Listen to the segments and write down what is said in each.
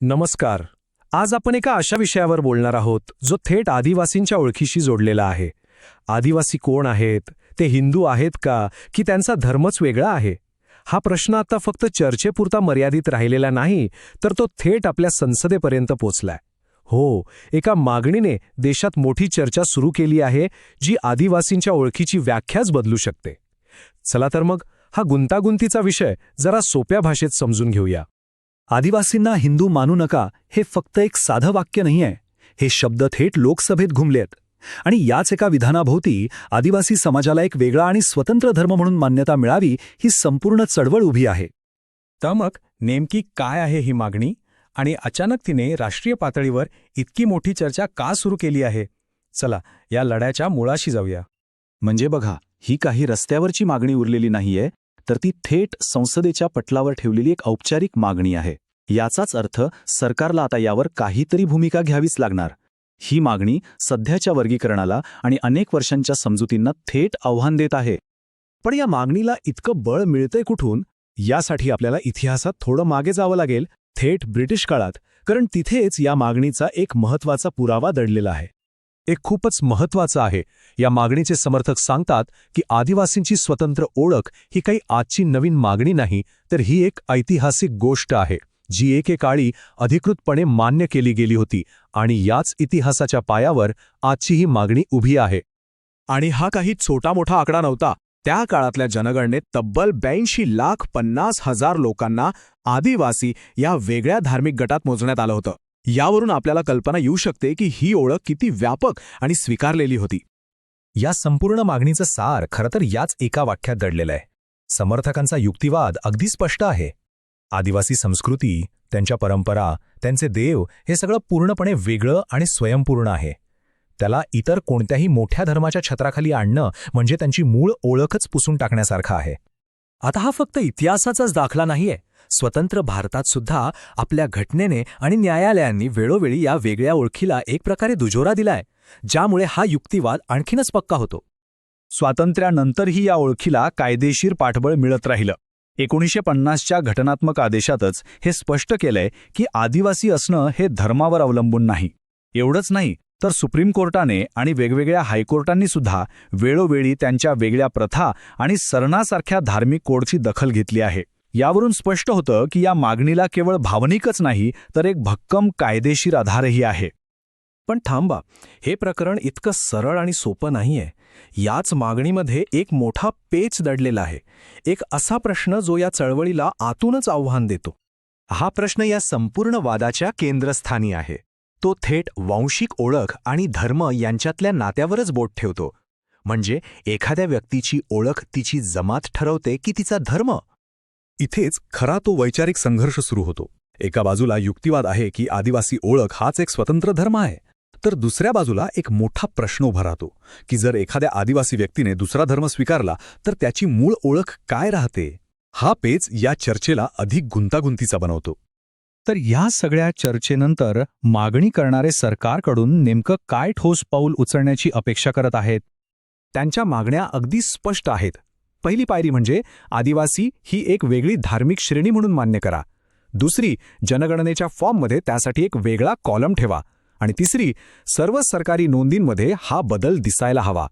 नमस्कार. आज आपण एका अशा विषयावर बोलणार आहोत जो थेट आदिवासींच्या ओळखीशी जोडलेला आहे. आदिवासी कोण आहेत? ते हिंदू आहेत का? की त्यांचा धर्मच वेगळा आहे? हा प्रश्न आता फक्त चर्चेपुरता मर्यादित राहिलेला नाही तर तो थेट आपल्या संसदेपर्यंत पोचलाय. हो एका मागणीने देशात मोठी चर्चा सुरू केली आहे जी आदिवासींच्या ओळखीची व्याख्याच बदलू शकते. चला तर मग हा गुंतागुंतीचा विषय जरा सोप्या भाषेत समजून घेऊया. आदिवासींना हिंदू मानू नका हे फक्त एक साधं वाक्य नाहीये. हे शब्द थेट लोकसभेत घुमलेत. आणि याच एका विधानाभोवती आदिवासी समाजाला एक वेगळा आणि स्वतंत्र धर्म म्हणून मान्यता मिळावी ही संपूर्ण चळवळ उभी आहे. तर मग नेमकी काय आहे ही मागणी? आणि अचानक तिने राष्ट्रीय पातळीवर इतकी मोठी चर्चा का सुरू केली आहे? चला या लढ्याच्या मुळाशी जाऊया. म्हणजे बघा ही काही रस्त्यावरची मागणी उरलेली नाहीये तर ती थेट संसदेच्या पटलावर ठेवलेली एक औपचारिक मागणी आहे. याचाच अर्थ सरकारला आता यावर काहीतरी भूमिका घ्यावीच लागणार. ही मागणी सध्याच्या वर्गीकरणाला आणि अनेक वर्षांच्या समजुतींना थेट आव्हान देत आहे. पण या मागणीला इतकं बळ मिळतंय कुठून? यासाठी आपल्याला इतिहासात थोडं मागे जावं लागेल थेट ब्रिटिश काळात कारण तिथेच या मागणीचा एक महत्त्वाचा पुरावा दडलेला आहे. एक खूपच महत्वाचं आहे. या मागणीचे समर्थक सांगतात की आदिवासींची स्वतंत्र ओळख ही काही आजची नवीन मागणी नाही तर ही एक ऐतिहासिक गोष्ट आहे जी एकेकाळी अधिकृतपणे मान्य केली गेली होती आणि याच इतिहासाच्या पायावर आजची ही मागणी उभी आहे. आणि हा काही छोटा मोठा आकडा नव्हता. त्या काळातल्या जनगणनेत तब्बल ब्याऐंशी लाख पन्नास हजार लोकांना आदिवासी या वेगळ्या धार्मिक गटात मोजण्यात आलं होतं. यावरून आपल्याला कल्पना येऊ शकते की ही ओळख किती व्यापक आणि स्वीकारलेली होती. या संपूर्ण मागणीचं सार खरं तर याच एका वाक्यात दडलेलं आहे. समर्थकांचा युक्तिवाद अगदी स्पष्ट आहे. आदिवासी संस्कृती त्यांच्या परंपरा त्यांचे देव हे सगळं पूर्णपणे वेगळं आणि स्वयंपूर्ण आहे. त्याला इतर कोणत्याही मोठ्या धर्माच्या छत्राखाली आणणं म्हणजे त्यांची मूळ ओळखच पुसून टाकण्यासारखं आहे. आता हा फक्त इतिहासाचाच दाखला नाहीये. स्वतंत्र भारतात सुद्धा आपल्या घटनेने आणि न्यायालयांनी वेळोवेळी या वेगळ्या ओळखीला एक प्रकारे दुजोरा दिलाय ज्यामुळे हा युक्तिवाद आणखीनच पक्का होतो. स्वातंत्र्यानंतरही या ओळखीला कायदेशीर पाठबळ मिळत राहिलं. एकोणीसशे पन्नासच्या घटनात्मक आदेशातच हे स्पष्ट केलंय की आदिवासी असणं हे धर्मावर अवलंबून नाही. एवढंच नाही तर सुप्रीम कोर्टाने आणि वेगवेगळ्या हायकोर्टांनी सुद्धा वेळोवेळी त्यांच्या वेगळ्या प्रथा आणि सरणासारख्या धार्मिक कोडची दखल घेतली आहे. यावरून स्पष्ट होतं की या मागणीला केवळ भावनिकच नाही तर एक भक्कम कायदेशीर आधारही आहे. पण थांबा हे प्रकरण इतकं सरळ आणि सोपं नाहीये. याच मागणीमध्ये एक मोठा पेच दडलेला आहे. एक असा प्रश्न जो या चळवळीला आतूनच आव्हान देतो. हा प्रश्न या संपूर्ण वादाच्या केंद्रस्थानी आहे. तो थेट वांशिक ओळख आणि धर्म यांच्यातल्या नात्यावरच बोट ठेवतो. म्हणजे एखाद्या व्यक्तीची ओळख तिची जमात ठरवते की तिचा धर्म. इथेच खरा तो वैचारिक संघर्ष सुरू होतो. एका बाजूला युक्तिवाद आहे की आदिवासी ओळख हाच एक स्वतंत्र धर्म आहे. तर दुसऱ्या बाजूला एक मोठा प्रश्न उभा राहतो की जर एखाद्या आदिवासी व्यक्तीने दुसरा धर्म स्वीकारला तर त्याची मूळ ओळख काय राहते? हा पेच या चर्चेला अधिक गुंतागुंतीचा बनवतो. तर या सगळ्या चर्चेनंतर मागणी करणारे सरकारकडून नेमकं काय ठोस पाऊल उचलण्याची अपेक्षा करत आहेत? त्यांच्या मागण्या अगदी स्पष्ट आहेत. पहिली पायरी म्हणजे आदिवासी ही एक वेगळी धार्मिक श्रेणी म्हणून मान्य करा. दुसरी जनगणनेच्या फॉर्ममध्ये त्यासाठी एक वेगळा कॉलम ठेवा. आणि तिसरी सर्व सरकारी नोंदींमध्ये हा बदल दिसायला हवा.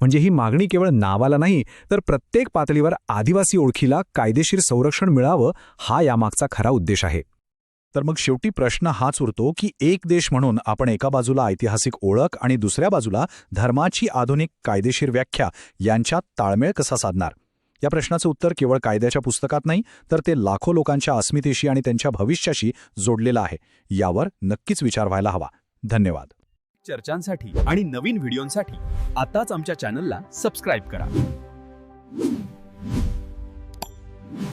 म्हणजे ही मागणी केवळ नावाला नाही तर प्रत्येक पातळीवर आदिवासी ओळखीला कायदेशीर संरक्षण मिळावं हा यामागचा खरा उद्देश आहे. तर मग शेवटी प्रश्न हाच उरतो की एक देश म्हणून आपण एका बाजूला ऐतिहासिक ओळख आणि दुसऱ्या बाजूला धर्माची आधुनिक कायदेशीर व्याख्या यांच्यात ताळमेळ कसा साधणार? या प्रश्नाचं उत्तर केवळ कायद्याच्या पुस्तकात नाही तर ते लाखो लोकांच्या अस्मितेशी आणि त्यांच्या भविष्याशी जोडलेलं आहे. यावर नक्कीच विचार व्हायला हवा. धन्यवाद. चर्चांसाठी आणि नवीन व्हिडिओंसाठी आताच आमच्या चॅनलला सबस्क्राईब करा.